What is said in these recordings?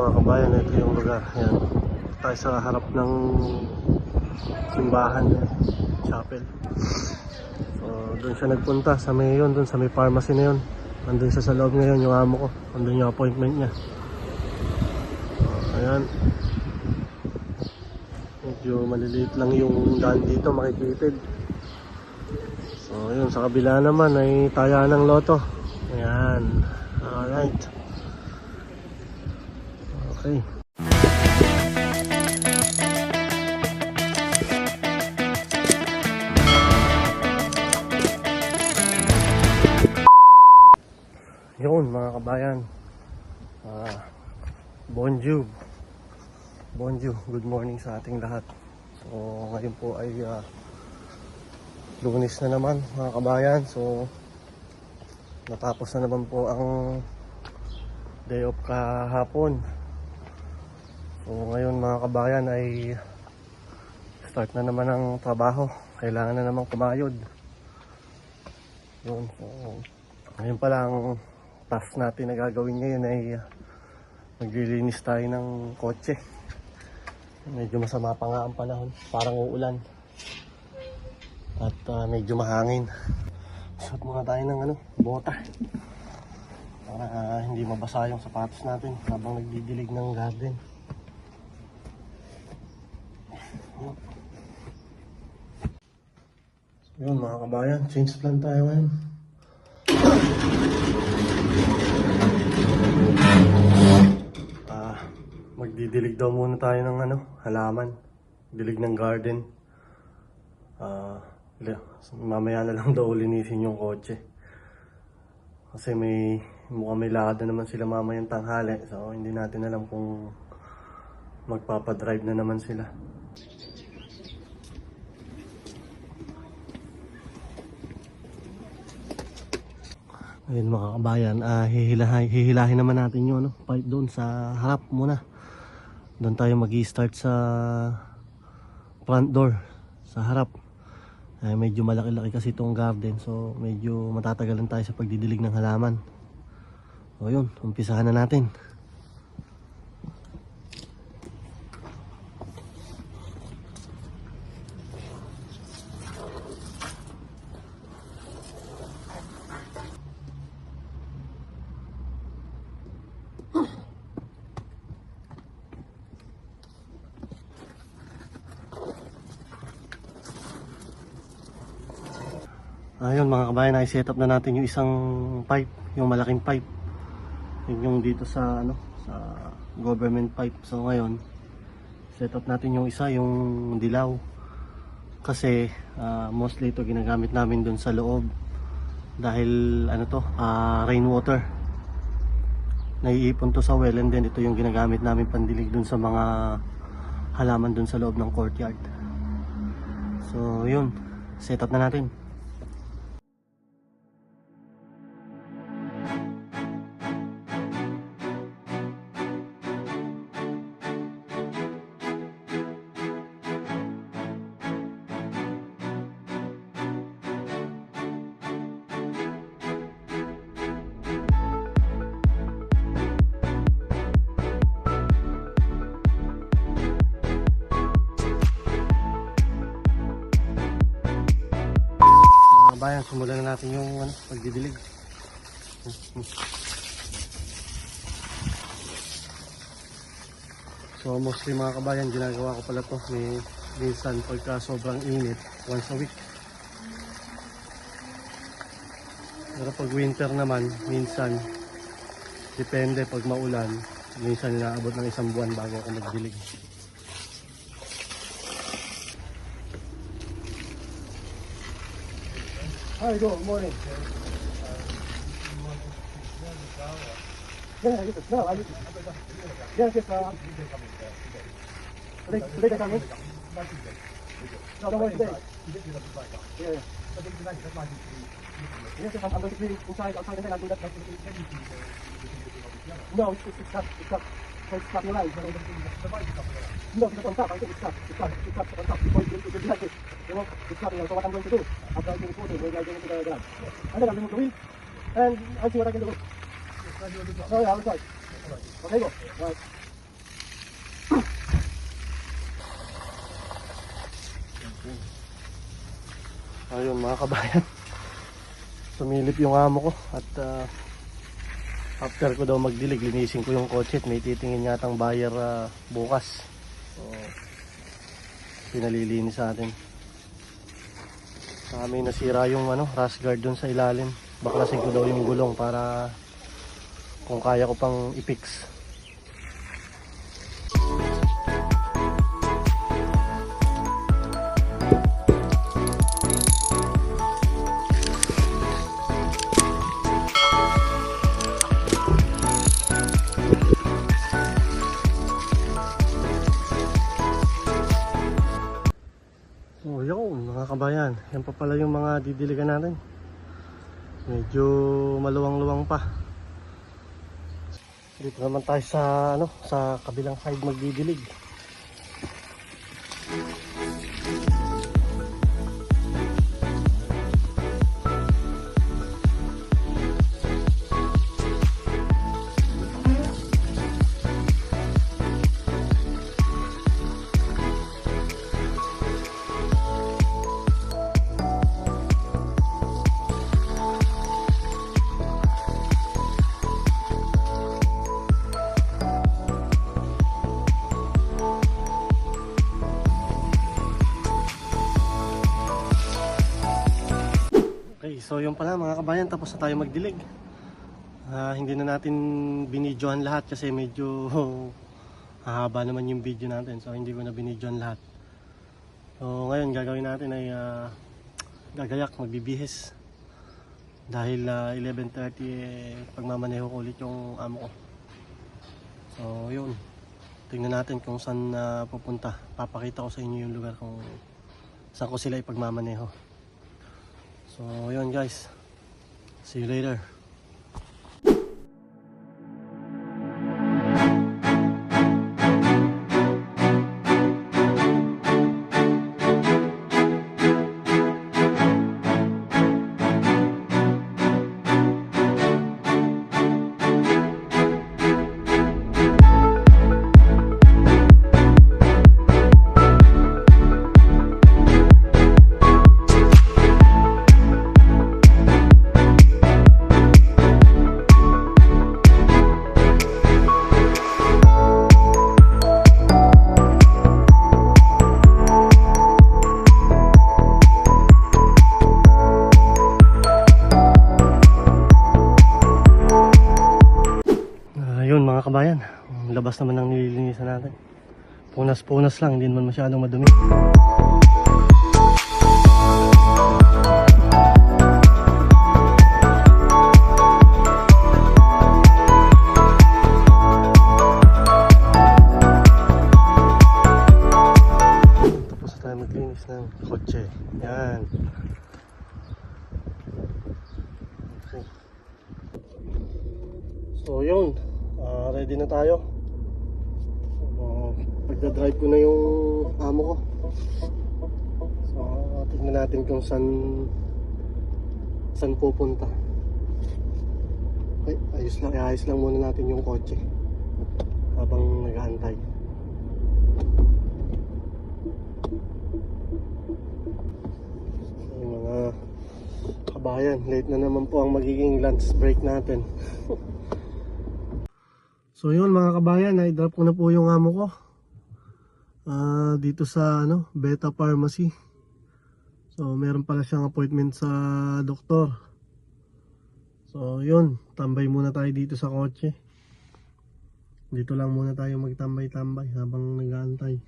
mga kabayan, ito yung lugar. Yan. Tayo sa harap ng simbahan, eh, chapel. So, doon siya nagpunta sa may yun, doon sa may pharmacy na yun. Nandun siya sa loob ngayon, yung amo ko. Nandun yung appointment niya. So, ayan. Medyo maliliit lang yung daan dito, makikitid. So, yun, sa kabila naman ay taya ng loto. Ayan. Alright. Okay. Yun mga kabayan. Ah, bonjour. Bonjour. Good morning sa ating lahat. So ngayon po ay ah, lunes na naman mga kabayan. So natapos na naman po ang day off kahapon. So ngayon mga kabayan ay start na naman ang trabaho. Kailangan na naman kumayod. Yun. So, ngayon pa lang task natin na gagawin ngayon ay uh, maglilinis tayo ng kotse. Medyo masama pa nga ang panahon. Parang uulan. At uh, medyo mahangin. Suot muna tayo ng ano, bota. Para uh, hindi mabasa yung sapatos natin habang nagdidilig ng garden. Yun mga kabayan, change plan tayo ngayon. Ah, magdidilig daw muna tayo ng ano, halaman. Dilig ng garden. Ah, mamaya na lang daw linisin yung kotse. Kasi may mukhang may lakad na naman sila mamayang tanghali. So hindi natin alam kung magpapadrive na naman sila. Ayun mga kabayan, ah hihilahin, hihilahin naman natin yung ano, pipe doon sa harap muna. Doon tayo mag start sa front door, sa harap. Ay, medyo malaki-laki kasi itong garden, so medyo matatagalan tayo sa pagdidilig ng halaman. O yun, umpisahan na natin. Ayun mga kabayan, ay set up na natin yung isang pipe, yung malaking pipe. Yun yung dito sa ano, sa government pipe. So ngayon, set up natin yung isa, yung dilaw. Kasi ah, mostly ito ginagamit namin dun sa loob. Dahil ano to, ah, rainwater. Naiipon to sa well and then ito yung ginagamit namin pandilig dun sa mga halaman dun sa loob ng courtyard. So yun, set up na natin. Mga bayan, simulan na natin yung ano, pagdidilig. So mostly mga kabayan, ginagawa ko pala to may minsan pagka sobrang init, once a week. Pero pag winter naman, minsan, depende pag maulan, minsan inaabot ng isang buwan bago ako magdilig. Hi, good morning. Yeah, yes, no, I Yes, yes, uh, today, today they come in? No, no, no, today. Yeah, yeah. Yes, yes, I'm going to be inside, outside, and then I'll do that. No, it's, it's, it's not, it's not. Ayun mga kabayan, sumilip yung amo ko at uh, after ko daw magdilig, linisin ko yung kotse at may titingin yatang buyer ah, bukas. So, pinalilinis sa atin. Sa amin nasira yung ano, rash guard dun sa ilalim. Baklasin ko daw yung gulong para kung kaya ko pang i-fix. Oh, yun, mga kabayan. Yan pa pala yung mga didiligan natin. Medyo maluwang-luwang pa. Dito naman tayo sa ano, sa kabilang side magdidilig. So yun pala mga kabayan, tapos na tayo magdilig. Ah, hindi na natin binidyohan lahat kasi medyo hahaba naman yung video natin. So hindi ko na binidyohan lahat. So ngayon gagawin natin ay ah, gagayak, magbibihis. Dahil ah, 11.30 eh, pagmamaneho ko ulit yung amo ko. So yun, tingnan natin kung saan na pupunta. Papakita ko sa inyo yung lugar kung saan ko sila ipagmamaneho. So, yun guys. See you later. Labas naman ng nililinisan natin. Punas-punas lang, hindi naman masyadong madumi. Pagdadrive ko na yung amo ko. So tingnan natin kung saan saan pupunta. Okay, ayos lang, ayos lang muna natin yung kotse habang nag-aantay. Yung mga kabayan, late na naman po ang magiging lunch break natin. So yun mga kabayan, i-drop ko na po yung amo ko. Ah, dito sa ano, Beta Pharmacy. So meron pala siyang appointment sa doktor. So yun, tambay muna tayo dito sa kotse. Dito lang muna tayo magtambay-tambay habang nag-aantay.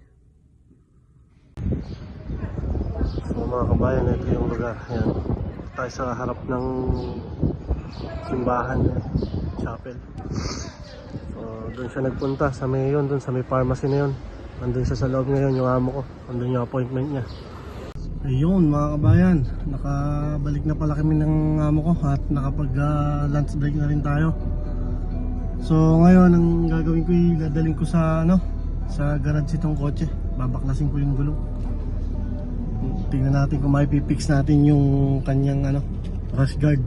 So mga kabayan, ito yung lugar. Yan. Tayo sa harap ng simbahan, chapel. So, doon siya nagpunta sa may yun, doon sa may pharmacy na yun. Nandun siya sa loob ngayon, yung amo ko. Nandun yung appointment niya. Ayun mga kabayan, nakabalik na pala kami ng amo ko at nakapag ah, lunch break na rin tayo. So ngayon ang gagawin ko ay dadaling ko sa ano, sa garage itong kotse. Babaklasin ko yung gulong. Tingnan natin kung may pipix natin yung kanyang ano, rush guard.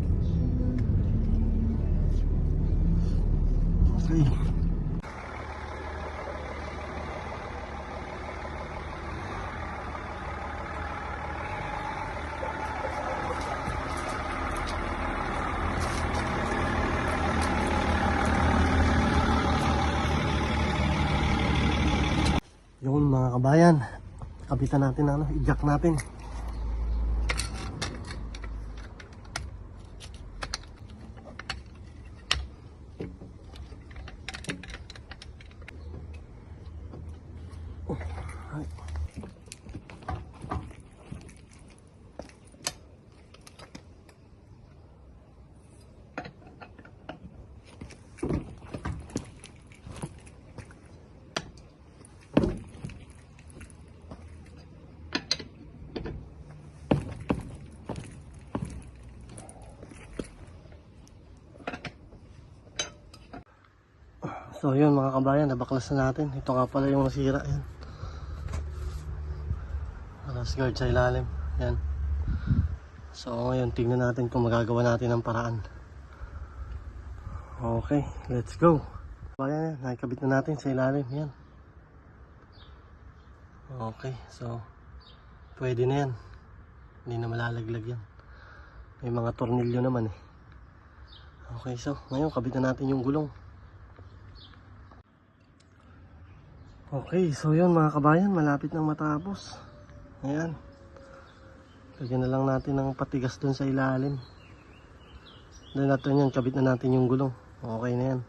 Okay. Yun mga kabayan. Kapitan natin ano, i-jack natin. So yun mga kabayan, nabaklas na natin. Ito nga pala yung nasira. Yan. Rust guard sa ilalim. Yan. So ngayon, tingnan natin kung magagawa natin ng paraan. Okay, let's go. Kabayan, yan, nakikabit na natin sa ilalim. Yan. Okay, so pwede na yan. Hindi na malalaglag yan. May mga tornilyo naman eh. Okay, so ngayon kabit na natin yung gulong. Okay, so yun mga kabayan, malapit nang matapos. Ayan. Lagyan na lang natin ng patigas dun sa ilalim. Then natin yan, kabit na natin yung gulong. Okay na yan.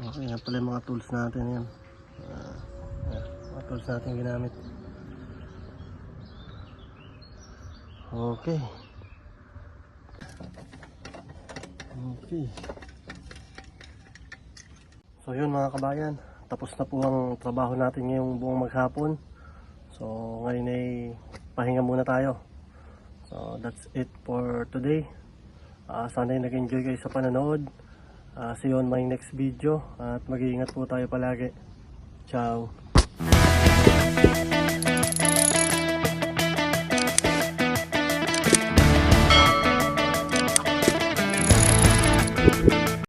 Okay, yan pala yung mga tools natin yan. Yan, mga tools natin ginamit. Okay. Okay. So yun mga kabayan, tapos na po ang trabaho natin ngayong buong maghapon. So ngayon ay pahinga muna tayo. So that's it for today. Ah, sana ay nag-enjoy kayo sa panonood. Ah, see you on my next video at mag-iingat po tayo palagi. Ciao!